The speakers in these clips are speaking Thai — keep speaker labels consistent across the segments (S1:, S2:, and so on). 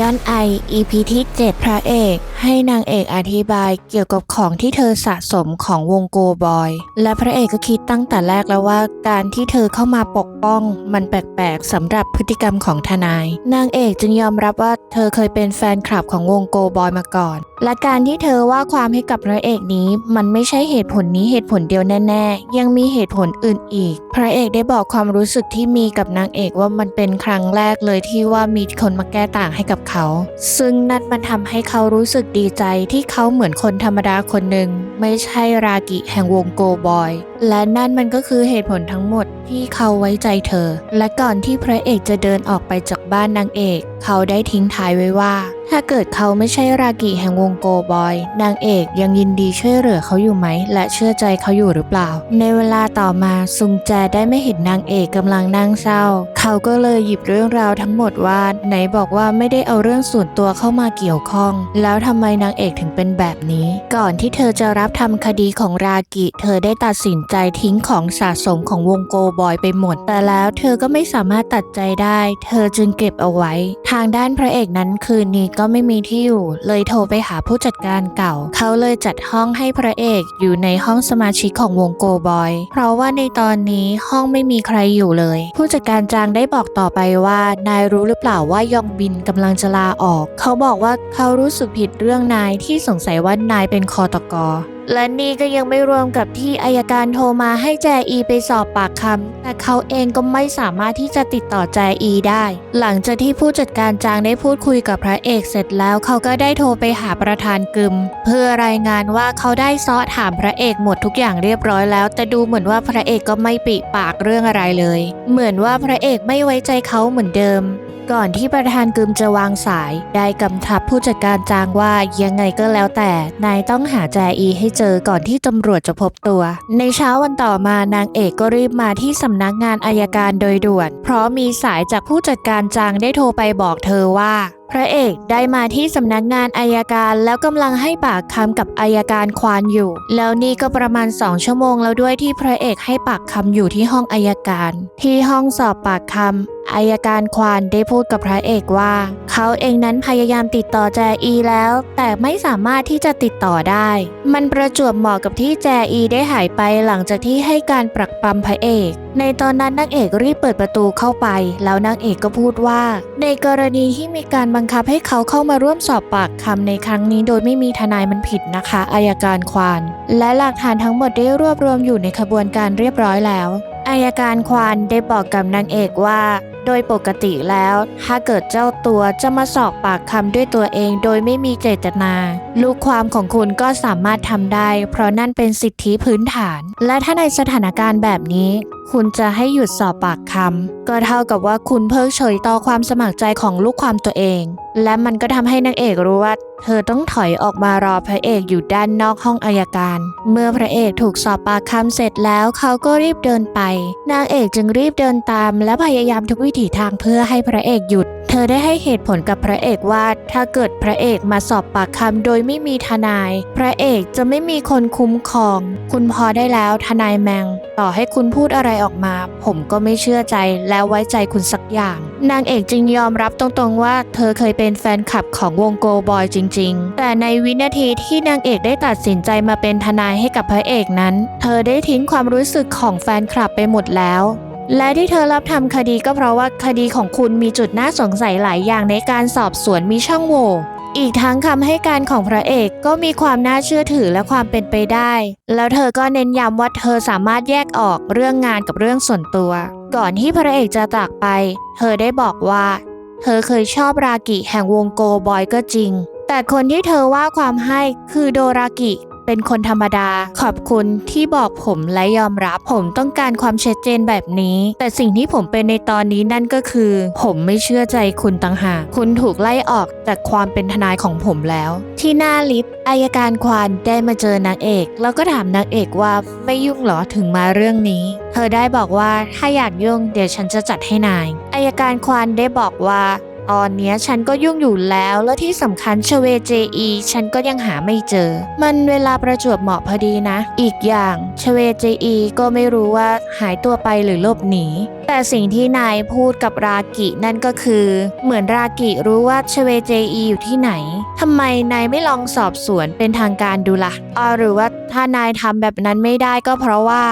S1: ดอนไอ EP ที่ 7 พระเอก ให้นางเอกอธิบายเกี่ยวกับของที่เธอสะสมของวงโกบอย และพระเอกก็คิดตั้งแต่แรกแล้วว่า การที่เธอเข้ามาปกป้อง มันแปลกๆสำหรับพฤติกรรมของทนาย นางเอกจึงยอมรับว่าเธอเคยเป็นแฟนคลับของวงโกบอยมาก่อน และการที่เธอว่าความให้กับพระเอกนี้ มันไม่ใช่เหตุผลนี้เหตุผลเดียวแน่ ๆ ยังมีเหตุผลอื่นอีก พระเอกได้บอกความรู้สึกที่มีกับนางเอกว่ามันเป็นครั้งแรกเลยที่ว่ามีคนมาแก้ต่างให้กับเขา ซึ่งนั่นมันทำให้เขารู้สึกดีใจที่เขาเหมือนคนธรรมดาคนหนึ่งไม่ใช่รากิแห่งวงโกบอย และนั่นมันก็คือเหตุผลทั้งหมดที่เขาไว้ใจเธอ และก่อนที่พระเอกจะเดินออกไปจากบ้านนางเอก เขาได้ทิ้งท้ายไว้ว่า ถ้าเกิดเขาไม่ใช่รากิแห่งวงโกบอย นางเอกยังยินดีช่วยเหลือเขาอยู่ไหม และเชื่อใจเขาอยู่หรือเปล่า ในเวลาต่อมาซุงแจได้ไม่เห็นนางเอกกำลังนั่งเศร้า เขาก็เลยหยิบเรื่องราวทั้งหมดว่า ไหนบอกว่าไม่ได้เอาเรื่องส่วนตัวเข้ามาเกี่ยวข้อง แล้วทำไมนางเอกถึงเป็นแบบนี้ ก่อนที่เธอจะรับทำคดีของรากิ เธอได้ตัดสินใจทิ้งของสะสมของวงโกบอยไปหมด แต่แล้วเธอก็ไม่สามารถตัดใจได้ เธอจึงเก็บเอาไว้ ทางด้านพระเอกนั้นคืนนี้ก็ไม่มีที่อยู่ เลยโทรไปหาผู้จัดการเก่า เขาเลยจัดห้องให้พระเอกอยู่ในห้องสมาชิกของวงโกบอย เพราะว่าในตอนนี้ห้องไม่มีใครอยู่เลย ผู้จัดการจางได้บอกต่อไปว่านายรู้หรือเปล่าว่ายองบินกำลังจะลาออก เขาบอกว่าเขารู้สึกผิดเรื่องนายที่สงสัยว่านายเป็นคอตกอ และนี่ก็ยังไม่รวมกับที่อายการโทรมาให้แจอีไปสอบปากคำ แต่เขาเองก็ไม่สามารถที่จะติดต่อแจอีได้ หลังจากที่ผู้จัดการจางได้พูดคุยกับพระเอกเสร็จแล้วเขาก็ได้โทรไปหาประธานกึม เพื่อรายงานว่าเขาได้ซ้อถามพระเอกหมดทุกอย่างเรียบร้อยแล้ว แต่ดูเหมือนว่าพระเอกก็ไม่ปิปากเรื่องอะไรเลย เหมือนว่าพระเอกไม่ไว้ใจเขาเหมือนเดิม ก่อนที่ประธานกึมจะวางสาย ได้กำชับผู้จัดการจางว่ายังไงก็แล้วแต่ นายต้องหาแจอีให้เจอก่อนที่ตำรวจจะพบตัว ในเช้าวันต่อมานางเอกก็รีบมาที่สำนักงานอายการโดยด่วน เพราะมีสายจากผู้จัดการจางได้โทรไปบอกเธอว่าพระเอกได้มาที่สำนักงานอายการแล้วกำลังให้ปากคำกับอายการควานอยู่ แล้วนี่ก็ประมาณสองชั่วโมงแล้วด้วยที่พระเอกให้ปากคำอยู่ที่ห้องอายการ ที่ห้องสอบปากคำอายการควานได้พูดกับพระเอกว่า เขาเองนั้นพยายามติดต่อแจอีแล้ว แต่ไม่สามารถที่จะติดต่อได้ มันประจวบเหมาะกับที่แจอีได้หายไปหลังจากที่ให้การปรักปรำพระเอก ในตอนนั้นนางเอกรีบเปิดประตูเข้าไป แล้วนางเอกก็พูดว่า ในกรณีที่มีการบังคับให้เขาเข้ามาร่วมสอบปากคำในครั้งนี้โดยไม่มีทนายมันผิดนะคะอายการควาน และหลักฐานทั้งหมดได้รวบรวมอยู่ในขบวนการเรียบร้อยแล้วอายการควานได้บอกกับนางเอกว่า โดยปกติแล้ว ถ้าเกิดเจ้าตัวจะมาสอบปากคำด้วยตัวเองโดยไม่มีเจตนา ลูกความของคุณก็สามารถทำได้ เพราะนั่นเป็นสิทธิพื้นฐาน และถ้าในสถานการณ์แบบนี้คุณจะให้หยุดสอบปากคำก็เท่ากับว่าคุณเพิกเฉยต่อความสมัครใจของลูกความตัวเอง และมันก็ทำให้นางเอกรู้ว่า เธอต้องถอยออกมารอพระเอกอยู่ด้านนอกห้องอายการ เมื่อพระเอกถูกสอบปากคำเสร็จแล้วเขาก็รีบเดินไป นางเอกจึงรีบเดินตาม และพยายามทุกวิถีทางเพื่อให้พระเอกหยุด เธอได้ให้เหตุผลกับพระเอกว่า ถ้าเกิดพระเอกมาสอบปากคำโดยไม่มีทนาย พระเอกจะไม่มีคนคุ้มครอง คุณพอได้แล้วทนายแมง ต่อให้คุณพูดอะไรออกมา ผมก็ไม่เชื่อใจและไว้ใจคุณสักอย่าง นางเอกจึงยอมรับตรงๆว่า เธอเคยเป็นแฟนคลับของวงโกบอยจริง ๆ แต่ในวินาทีที่นางเอกได้ตัดสินใจมาเป็นทนายให้กับพระเอกนั้น เธอได้ทิ้งความรู้สึกของแฟนคลับไปหมดแล้วและที่เธอรับทำคดีก็เพราะว่าคดีของคุณมีจุดน่าสงสัยหลายอย่างในการสอบสวนมีช่องโหว่ อีกทั้งคำให้การของพระเอกก็มีความน่าเชื่อถือและความเป็นไปได้ แล้วเธอก็เน้นย้ำว่าเธอสามารถแยกออกเรื่องงานกับเรื่องส่วนตัว ก่อนที่พระเอกจะจากไป เธอได้บอกว่า เธอเคยชอบรากิแห่งวงโกบอยก็จริง แต่คนที่เธอว่าความให้คือโดรากิ เป็นคนธรรมดา ขอบคุณที่บอกผมและยอมรับ ผมต้องการความชัดเจนแบบนี้ แต่สิ่งที่ผมเป็นในตอนนี้นั่นก็คือ ผมไม่เชื่อใจคุณต่างหาก คุณถูกไล่ออกจากความเป็นทนายของผมแล้ว ที่หน้าลิฟต์อายการควานได้มาเจอนางเอก แล้วก็ถามนางเอกว่าไม่ยุ่งเหรอถึงมาเรื่องนี้ เธอได้บอกว่าถ้าอยากยุ่งเดี๋ยวฉันจะจัดให้นายอายการควานได้บอกว่า ตอนเนี้ยฉันก็ยุ่งอยู่แล้วและที่สำคัญชเวเจอีฉันก็ยังหาไม่เจอ มันเวลาประจวบเหมาะพอดีนะ อีกอย่างชเวเจอีก็ไม่รู้ว่าหายตัวไปหรือหลบหนีแต่สิ่งที่นายพูดกับรากินั่นก็คือ เหมือนรากิรู้ว่าชเวเจอีอยู่ที่ไหนทำไมนายไม่ลองสอบสวนเป็นทางการดูละ่ะอ๋อหรือว่าถ้านายทำแบบนั้นไม่ได้ก็เพราะว่า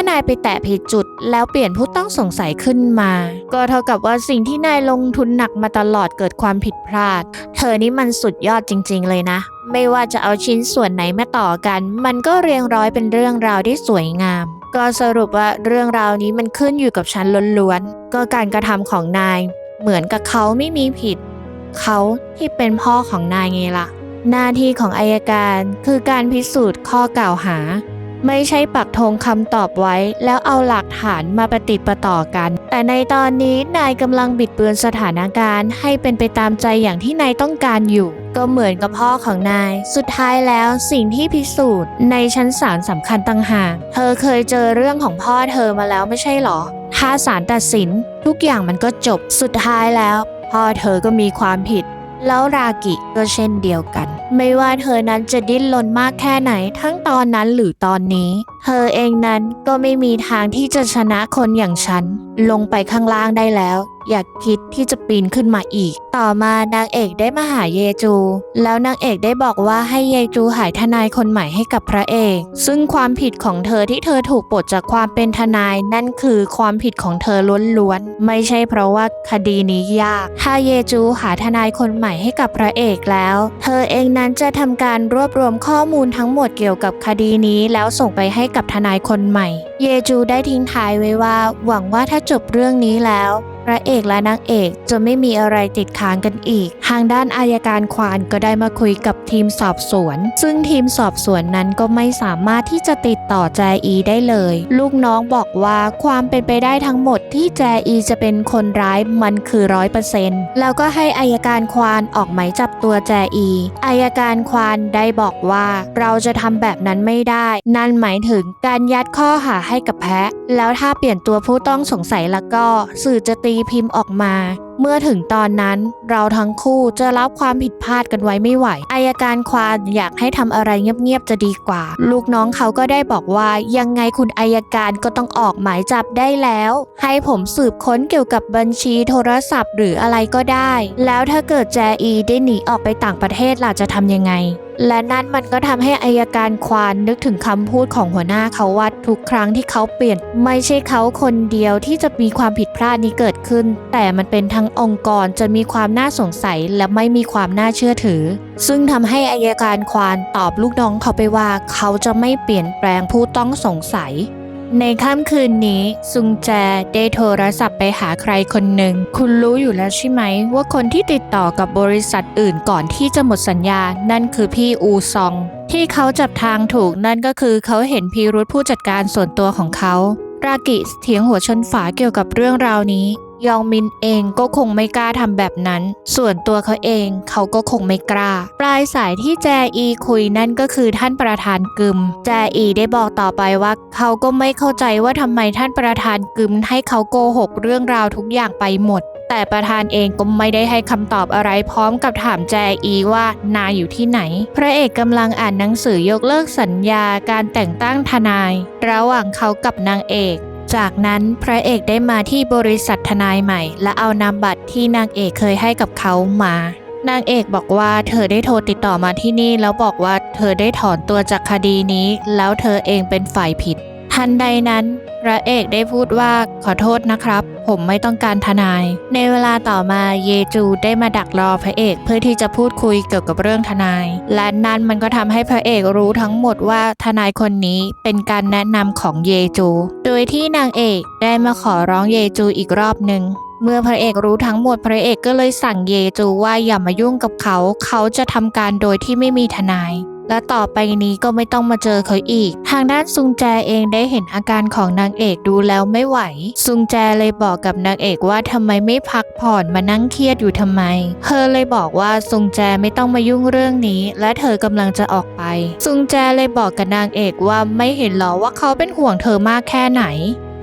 S1: านายไปแตะผิดจุด แล้วเปลี่ยนผู้ต้องสงสัยขึ้นมา ก็เท่ากับว่าสิ่งที่นายลงทุนหนักมาตลอดเกิดความผิดพลาด เธอนี่มันสุดยอดจริง ๆ เลยนะ ไม่ว่าจะเอาชิ้นส่วนไหนมาต่อกัน มันก็เรียงร้อยเป็นเรื่องราวที่สวยงาม ก็สรุปว่าเรื่องราวนี้มันขึ้นอยู่กับฉันล้วนๆก็การกระทำของนาย เหมือนกับเขาไม่มีผิด เขาที่เป็นพ่อของนายไงล่ะ หน้าที่ของอายการคือการพิสูจน์ข้อกล่าวหา ไม่ใช่ปักธงคำตอบไว้ แล้วเอาหลักฐานมาประติดประต่อกัน แต่ในตอนนี้นายกำลังบิดเบือนสถานการณ์ ให้เป็นไปตามใจอย่างที่นายต้องการอยู่ ก็เหมือนกับพ่อของนาย สุดท้ายแล้วสิ่งที่พิสูจน์ ในชั้นศาลสำคัญต่างหากเธอเคยเจอเรื่องของพ่อเธอมาแล้วไม่ใช่หรอ ถ้าศาลตัดสิน ทุกอย่างมันก็จบสุดท้ายแล้ว พ่อเธอก็มีความผิด แล้วรากิก็เช่นเดียวกัน ไม่ว่าเธอนั้นจะดิ้นรนมากแค่ไหน ทั้งตอนนั้นหรือตอนนี้เธอเองนั้นก็ไม่มีทางที่จะชนะคนอย่างฉัน ลงไปข้างล่างได้แล้ว อย่าคิดที่จะปีนขึ้นมาอีก ต่อมานางเอกได้มาหาเยจู แล้วนางเอกได้บอกว่าให้เยจูหายทนายคนใหม่ให้กับพระเอก ซึ่งความผิดของเธอที่เธอถูกปลดจากความเป็นทนายนั่นคือความผิดของเธอล้วนๆ ไม่ใช่เพราะว่าคดีนี้ยาก ถ้าเยจูหาทนายคนใหม่ให้กับพระเอกแล้ว เธอเองนั้นจะทำการรวบรวมข้อมูลทั้งหมดเกี่ยวกับคดีนี้แล้วส่งไปให้กับทนายคนใหม่ เยจูได้ทิ้งท้ายไว้ว่า หวังว่าถ้าจบเรื่องนี้แล้ว พระเอกและนางเอกจะไม่มีอะไรติดค้างกันอีก ทางด้านอายการควานก็ได้มาคุยกับทีมสอบสวน ซึ่งทีมสอบสวนนั้นก็ไม่สามารถที่จะติดต่อแจอีได้เลย ลูกน้องบอกว่าความเป็นไปได้ทั้งหมดที่แจอีจะเป็นคนร้ายมันคือร้อยเปอร์เซ็นต์แล้วก็ให้อายการควานออกหมายจับตัวแจอีอายการควานได้บอกว่าเราจะทำแบบนั้นไม่ได้ นั่นหมายถึงการยัดข้อหาให้กับแพะ แล้วถ้าเปลี่ยนตัวผู้ต้องสงสัยแล้วก็สื่อจะตีพิมพ์ออกมา เมื่อถึงตอนนั้นเราทั้งคู่จะรับความผิดพลาดกันไว้ไม่ไหว อายการควานอยากให้ทำอะไรเงียบๆจะดีกว่า ลูกน้องเขาก็ได้บอกว่ายังไงคุณอายการก็ต้องออกหมายจับได้แล้ว ให้ผมสืบค้นเกี่ยวกับบัญชีโทรศัพท์หรืออะไรก็ได้ แล้วถ้าเกิดแจอีได้หนีออกไปต่างประเทศล่ะจะทำยังไง และนั่นมันก็ทำให้อายการควานนึกถึงคำพูดของหัวหน้าเขาว่าทุกครั้งที่เขาเปลี่ยน ไม่ใช่เขาคนเดียวที่จะมีความผิดพลาดนี้เกิดขึ้น แต่มันเป็นทั้งองค์กรจะมีความน่าสงสัยและไม่มีความน่าเชื่อถือ ซึ่งทำให้อายการควานตอบลูกน้องเขาไปว่า เขาจะไม่เปลี่ยนแปลงผู้ต้องสงสัย ในค่ำคืนนี้ซุงแจได้โทรศัพท์ไปหาใครคนหนึ่ง คุณรู้อยู่แล้วใช่ไหม ว่าคนที่ติดต่อกับบริษัทอื่นก่อนที่จะหมดสัญญา นั่นคือพี่อูซอง ที่เขาจับทางถูกนั่นก็คือเขาเห็นพีรุธผู้จัดการส่วนตัวของเขา รากิเถียงหัวชนฝาเกี่ยวกับเรื่องราวนี้ ยองมินเองก็คงไม่กล้าทำแบบนั้น ส่วนตัวเขาเองเขาก็คงไม่กล้า ปลายสายที่แจอีคุยนั่นก็คือท่านประธานกึม แจอีได้บอกต่อไปว่า เขาก็ไม่เข้าใจว่าทำไมท่านประธานกึมให้เขาโกหกเรื่องราวทุกอย่างไปหมด แต่ประธานเองก็ไม่ได้ให้คำตอบอะไรพร้อมกับถามแจอีว่านายอยู่ที่ไหน พระเอกกำลังอ่านหนังสือยกเลิกสัญญาการแต่งตั้งทนาย ระหว่างเขากับนางเอก จากนั้นพระเอกได้มาที่บริษัททนายใหม่ และเอานามบัตรที่นางเอกเคยให้กับเขามา นางเอกบอกว่าเธอได้โทรติดต่อมาที่นี่แล้วบอกว่าเธอได้ถอนตัวจากคดีนี้ แล้วเธอเองเป็นฝ่ายผิด ทันใดนั้น พระเอกได้พูดว่าขอโทษนะครับ ผมไม่ต้องการทนาย ในเวลาต่อมาเยจูได้มาดักรอพระเอกเพื่อที่จะพูดคุยเกี่ยวกับเรื่องทนาย และนั่นมันก็ทำให้พระเอกรู้ทั้งหมดว่าทนายคนนี้เป็นการแนะนำของเยจู โดยที่นางเอกได้มาขอร้องเยจูอีกรอบหนึ่งเมื่อพระเอกรู้ทั้งหมดพระเอกก็เลยสั่งเยจูว่าอย่ามายุ่งกับเขา เขาจะทำการโดยที่ไม่มีทนาย และต่อไปนี้ก็ไม่ต้องมาเจอเขาอีก ทางด้านซุงแจเองได้เห็นอาการของนางเอกดูแล้วไม่ไหว ซุงแจเลยบอกกับนางเอกว่าทำไมไม่พักผ่อนมานั่งเครียดอยู่ทำไม เธอเลยบอกว่าซุงแจไม่ต้องมายุ่งเรื่องนี้ และเธอกำลังจะออกไป ซุงแจเลยบอกกับนางเอกว่าไม่เห็นหรอว่าเขาเป็นห่วงเธอมากแค่ไหน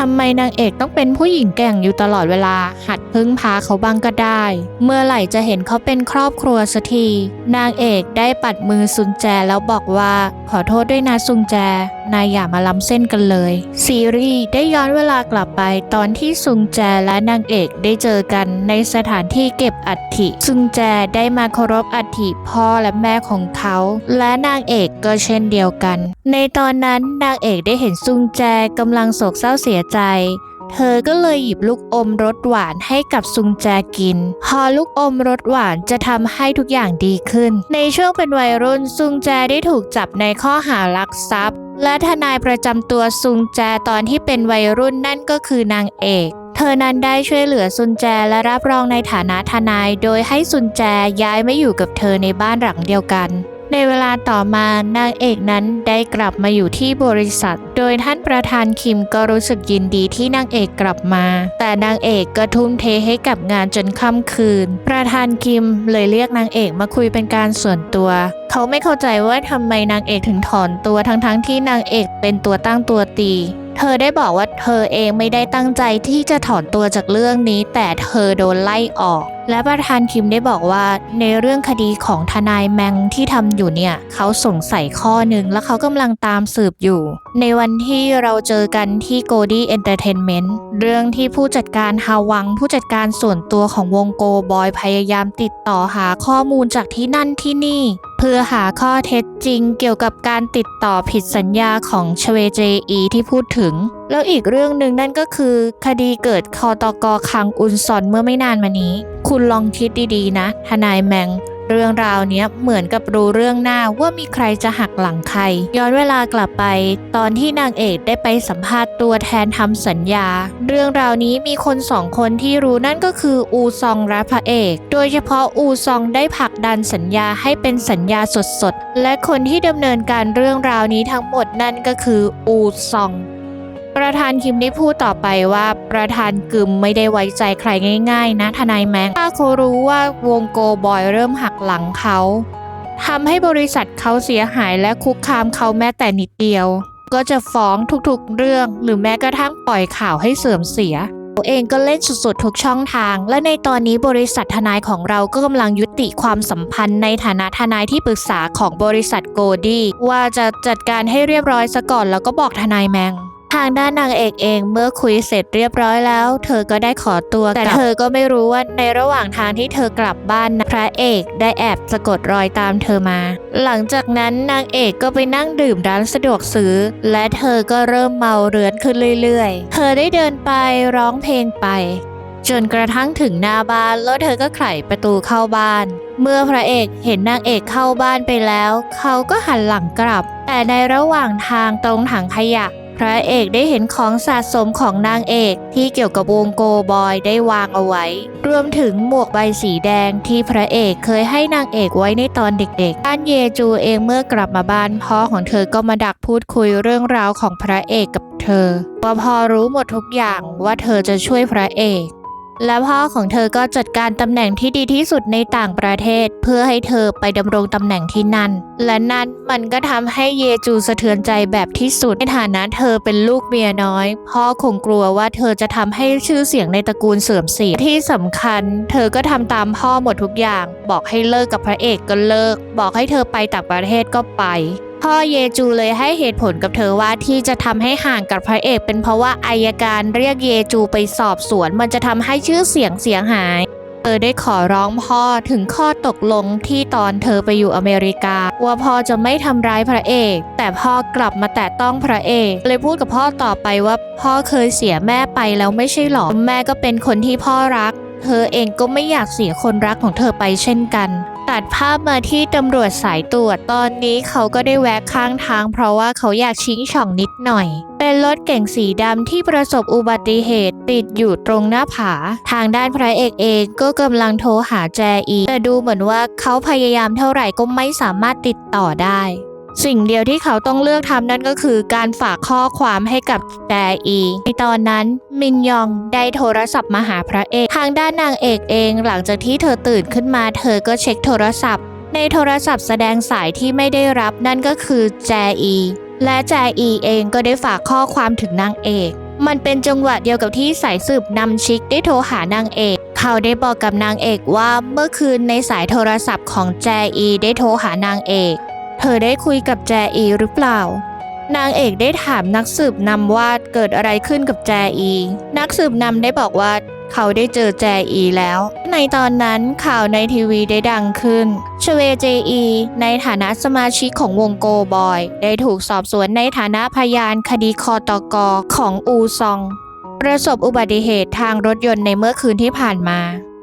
S1: ทำไมนางเอกต้องเป็นผู้หญิงแก่งอยู่ตลอดเวลา หัดพึ่งพาเขาบ้างก็ได้ เมื่อไหร่จะเห็นเขาเป็นครอบครัวสักที นางเอกได้ปัดมือซุนแจแล้วบอกว่า ขอโทษด้วยนะซุนแจนายอย่ามาล้ำเส้นกันเลย ซีรีส์ได้ย้อนเวลากลับไปตอนที่ซุงแจและนางเอกได้เจอกันในสถานที่เก็บอัฐิ ซุงแจได้มาเคารพอัฐิพ่อและแม่ของเขา และนางเอกก็เช่นเดียวกัน ในตอนนั้นนางเอกได้เห็นซุงแจกำลังโศกเศร้าเสียใจ เธอก็เลยหยิบลูกอมรสหวานให้กับซุงแจกิน พอลูกอมรสหวานจะทำให้ทุกอย่างดีขึ้น ในช่วงเป็นวัยรุ่นซุงแจได้ถูกจับในข้อหารักทรัพย์ และทนายประจำตัวซุงแจตอนที่เป็นวัยรุ่นนั่นก็คือนางเอกเธอนั้นได้ช่วยเหลือซุนแจและรับรองในฐานะทนาย โดยให้ซุนแจย้ายมาอยู่กับเธอในบ้านหลังเดียวกัน ในเวลาต่อมานางเอกนั้นได้กลับมาอยู่ที่บริษัท โดยท่านประธานคิมก็รู้สึกยินดีที่นางเอกกลับมา แต่นางเอกก็ทุ่มเทให้กับงานจนค่ำคืน ประธานคิมเลยเรียกนางเอกมาคุยเป็นการส่วนตัว เขาไม่เข้าใจว่าทำไมนางเอกถึงถอนตัวทั้งๆที่นางเอกเป็นตัวตั้งตัวตี เธอได้บอกว่าเธอเองไม่ได้ตั้งใจที่จะถอนตัวจากเรื่องนี้ แต่เธอโดนไล่ออก และประธานคิมได้บอกว่าในเรื่องคดีของทนายแมงที่ทำอยู่เนี่ยเขาสงสัยข้อหนึ่งและเขากำลังตามสืบอยู่ ในวันที่เราเจอกันที่ g o d y Entertainment เรื่องที่ผู้จัดการฮาวัง ผู้จัดการส่วนตัวของวงโกบอยพยายามติดต่อหาข้อมูลจากที่นั่นที่นี่ พื่อหาข้อเท็จจริงเกี่ยวกับการติดต่อผิดสัญญาของชเวเจอีที่พูดถึง แล้วอีกเรื่องหนึ่งนั่นก็คือ คดีเกิดคอตกคังอุนซอนเมื่อไม่นานมานี้ คุณลองคิดดีๆนะ ทนายแมง เรื่องราวเนี้ยเหมือนกับรู้เรื่องหน้าว่ามีใครจะหักหลังใคร ย้อนเวลากลับไป ตอนที่นางเอกได้ไปสัมภาษณ์ตัวแทนทำสัญญา เรื่องราวนี้มีคนสองคนที่รู้นั่นก็คืออูซองและพระเอก โดยเฉพาะอูซองได้ผลักดันสัญญาให้เป็นสัญญาสดๆ และคนที่ดำเนินการเรื่องราวนี้ทั้งหมดนั่นก็คืออูซอง ประธานคิมได้พูดต่อไปว่าประธานกึมไม่ได้ไว้ใจใครง่าย ๆ นะทนายแมงถ้าเขารู้ว่าวงโกบอยเริ่มหักหลังเขาทำให้บริษัทเขาเสียหายและคุกคามเขาแม้แต่นิดเดียว ก็จะฟ้องทุกๆเรื่อง หรือแม้กระทั่งปล่อยข่าวให้เสื่อมเสียตัวเองก็เล่นสุดๆทุกช่องทาง และในตอนนี้บริษัททนายของเราก็กำลังยุติความสัมพันธ์ในฐานะทนายที่ปรึกษาของบริษัทโกดี้ว่าจะจัดการให้เรียบร้อยซะก่อนแล้วก็บอกทนายแมง ทางด้านนางเอกเองเมื่อคุยเสร็จเรียบร้อยแล้ว เธอก็ได้ขอตัวแต่เธอก็ไม่รู้ว่าในระหว่างทางที่เธอกลับบ้านนะพระเอกได้แอบสะกดรอยตามเธอมา หลังจากนั้นนางเอกก็ไปนั่งดื่มร้านสะดวกซื้อ และเธอก็เริ่มเมาเรือนขึ้นเรื่อยๆ เธอได้เดินไปร้องเพลงไป จนกระทั่งถึงหน้าบ้านแล้วเธอก็ไขประตูเข้าบ้าน เมื่อพระเอกเห็นนางเอกเข้าบ้านไปแล้ว เขาก็หันหลังกลับ แต่ในระหว่างทางตรงถังขยะ พระเอกได้เห็นของสะสมของนางเอกที่เกี่ยวกับวงโกบอยได้วางเอาไว้ รวมถึงหมวกใบสีแดงที่พระเอกเคยให้นางเอกไว้ในตอนเด็กๆด้านเยจูเองเมื่อกลับมาบ้านพ่อของเธอก็มาดักพูดคุยเรื่องราวของพระเอกกับเธอว่าพอรู้หมดทุกอย่างว่าเธอจะช่วยพระเอก และพ่อของเธอก็จัดการตำแหน่งที่ดีที่สุดในต่างประเทศ เพื่อให้เธอไปดำรงตำแหน่งที่นั่น และนั่นมันก็ทำให้เยจูสะเทือนใจแบบที่สุดในฐานะเธอเป็นลูกเมียน้อย พ่อคงกลัวว่าเธอจะทำให้ชื่อเสียงในตระกูลเสื่อมเสียที่สำคัญ เธอก็ทำตามพ่อหมดทุกอย่าง บอกให้เลิกกับพระเอกก็เลิก บอกให้เธอไปต่างประเทศก็ไป พ่อเยจูเลยให้เหตุผลกับเธอว่าที่จะทำให้ห่างกับพระเอก เป็นเพราะว่าอายการเรียกเยจูไปสอบสวน มันจะทำให้ชื่อเสียงเสียหายเธอได้ขอร้องพ่อถึงข้อตกลงที่ตอนเธอไปอยู่อเมริกา ว่าพ่อจะไม่ทำร้ายพระเอก แต่พ่อกลับมาแตะต้องพระเอก เลยพูดกับพ่อต่อไปว่า พ่อเคยเสียแม่ไปแล้วไม่ใช่หรอแม่ก็เป็นคนที่พ่อรัก เธอเองก็ไม่อยากเสียคนรักของเธอไปเช่นกัน ตัดภาพมาที่ตำรวจสายตรวจตอนนี้เขาก็ได้แวะข้างทาง เพราะว่าเขาอยากชิงช่องนิดหน่อย เป็นรถเก่งสีดำที่ประสบอุบัติเหตุติดอยู่ตรงหน้าผา ทางด้านพระเอกเองก็กำลังโทรหาแจอีแต่ดูเหมือนว่าเขาพยายามเท่าไหร่ก็ไม่สามารถติดต่อได้ สิ่งเดียวที่เขาต้องเลือกทำนั่นก็คือการฝากข้อความให้กับแจอี ในตอนนั้นมินยองได้โทรศัพท์มาหาพระเอก ทางด้านนางเอกเอง หลังจากที่เธอตื่นขึ้นมา เธอก็เช็คโทรศัพท์ ในโทรศัพท์แสดงสายที่ไม่ได้รับนั่นก็คือแจอี และแจอีเองก็ได้ฝากข้อความถึงนางเอก มันเป็นจังหวะเดียวกับที่สายสืบนำชิกได้โทรหานางเอกเขาได้บอกกับนางเอกว่าเมื่อคืนในสายโทรศัพท์ของแจอีได้โทรหานางเอก ธอได้คุยกับแจอีหรือเปล่า นางเอกได้ถามนักสืบนำว่าเกิดอะไรขึ้นกับแจอี นักสืบนำได้บอกว่าเขาได้เจอแจอีแล้ว ในตอนนั้นข่าวในทีวีได้ดังขึ้น ชเวเจอี ในฐานะสมาชิกของวงโกบอย ได้ถูกสอบสวนในฐานะพยานคดีคอตกของอูซอง ประสบอุบัติเหตุทางรถยนต์ในเมื่อคืนที่ผ่านมา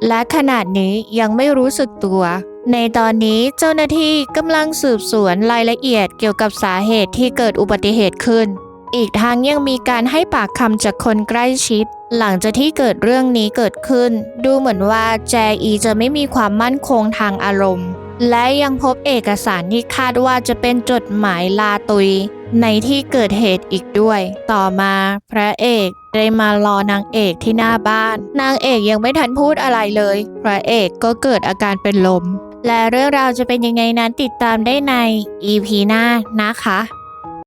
S1: และขนาดนี้ยังไม่รู้สึกตัว ในตอนนี้เจ้าหน้าที่กำลังสืบสวนรายละเอียดเกี่ยวกับสาเหตุที่เกิดอุบัติเหตุขึ้น อีกทางยังมีการให้ปากคำจากคนใกล้ชิด หลังจากที่เกิดเรื่องนี้เกิดขึ้น ดูเหมือนว่าแจอีจะไม่มีความมั่นคงทางอารมณ์ และยังพบเอกสารที่คาดว่าจะเป็นจดหมายลาตุย ในที่เกิดเหตุอีกด้วย ต่อมาพระเอกได้มารอนางเอกที่หน้าบ้าน นางเอกยังไม่ทันพูดอะไรเลย พระเอกก็เกิดอาการเป็นลม และเรื่องราวจะเป็นยังไงนั้นติดตามได้ใน EP หน้านะคะ